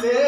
Sim.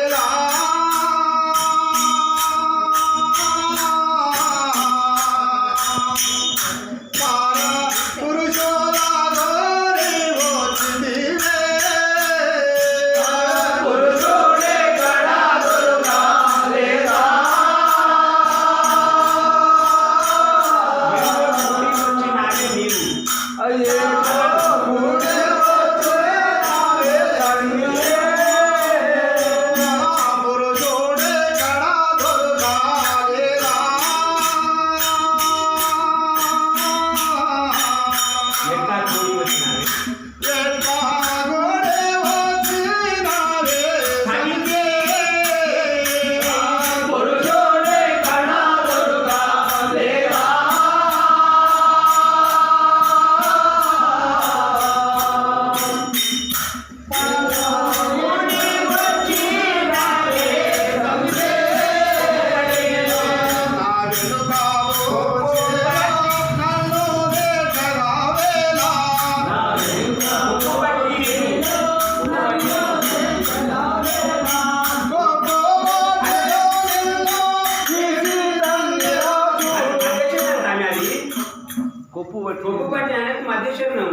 కొప్పు పట్టు కొమ్ము పట్టి అనేది మధ్యశరణం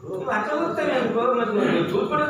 నువ్వు అట్లా నువ్వు చూసుకుంటే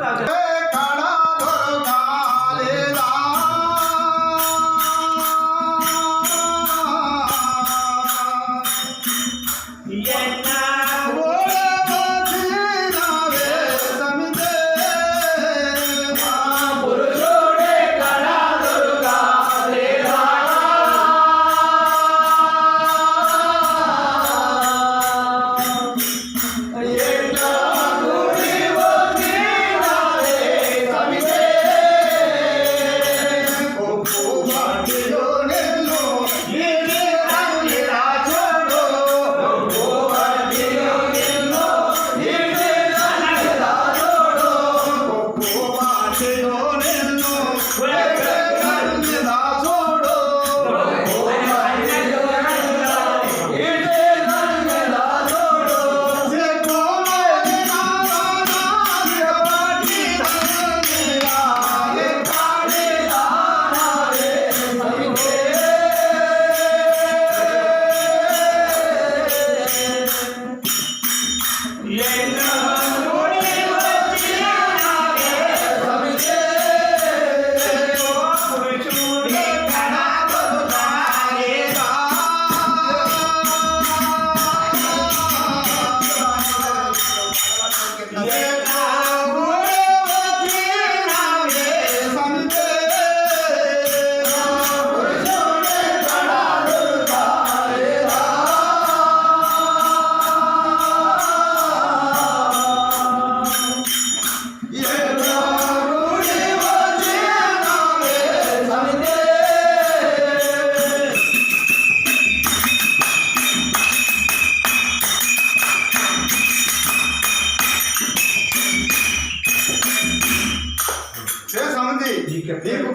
సమితి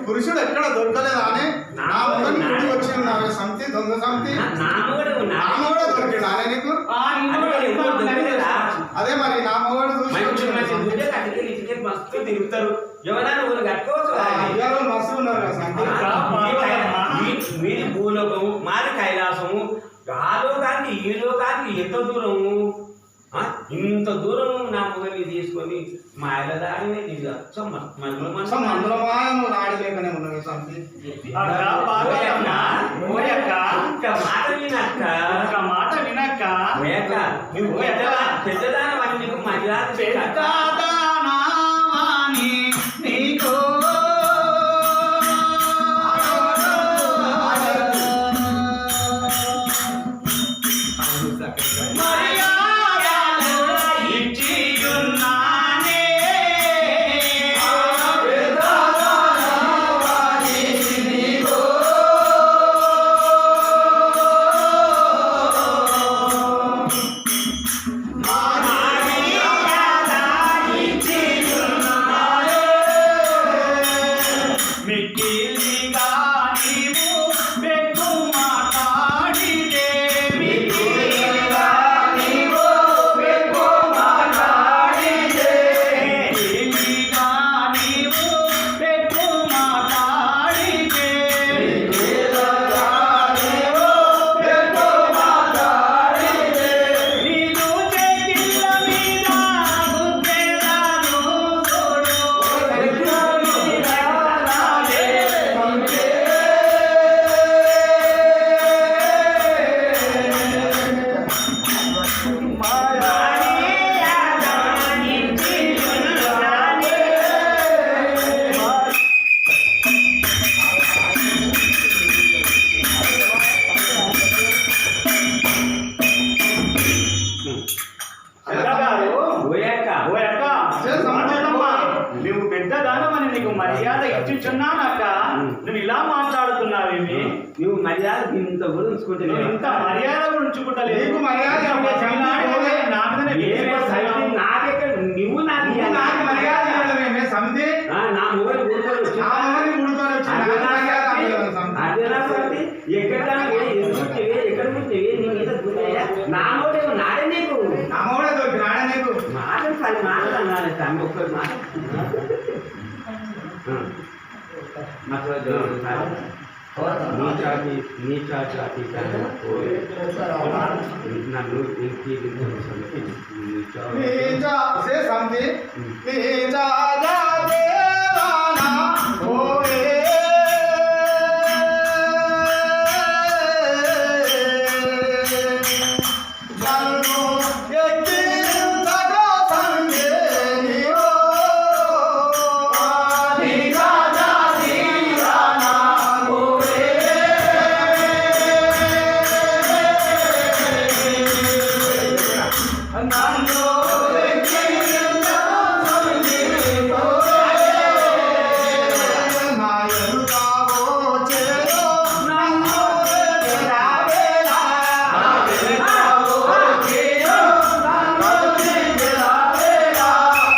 పురుషుడు ఎక్కడ దొరకలేదా అని నా మొదటి గుడి వచ్చి ఉన్నావే సమితి దొంగ దొరికిందా అనే నీకు? అదే మరి నా మొగడు మస్తు తిరుగుతారు. ఎవరైనా ఊరు కట్టుకోవచ్చు మస్తు ఉన్నారు మీది భూలోకము మాది కైలాసము. ఆ లోకానికి ఈ లోకానికి ఎంత దూరము? ఇంత దూరం నా మొగల్ని తీసుకొని మా ఆయన నీకు ఉన్నది. ఒక్క మాట వినక్క. ఒక మాట వినక్క. ఓయక్క నువ్వు పెద్దదా పెద్దదాని నీకు మర్యాద మర్యాద ఇచ్చిచున్నాను అక్క నువ్వు ఇలా మాట్లాడుతున్నావేమి? నువ్వు మర్యాద ఇంత నువ్వు ఇంత మర్యాద కూడా ఉంచుకుంటలేదు నీకు మర్యాద నువ్వు నాకు మర్యాద ఇవ్వడమేమే సమితి? ఆ, నా మొగలు ఊరుకొని వచ్చి నా వచ్చి. అదేనా సమితి. ఎక్కడ నీ మీద గుర్తయ్యా నా మొగలు నాడే నీకు. నా మొగడే దొరికినాడా నీకు. మాట పది మాటలు అన్నాను मतलब नीचा की नीचा जाति का है इतना लोग इनकी नीचा से समझे नीचा जाति।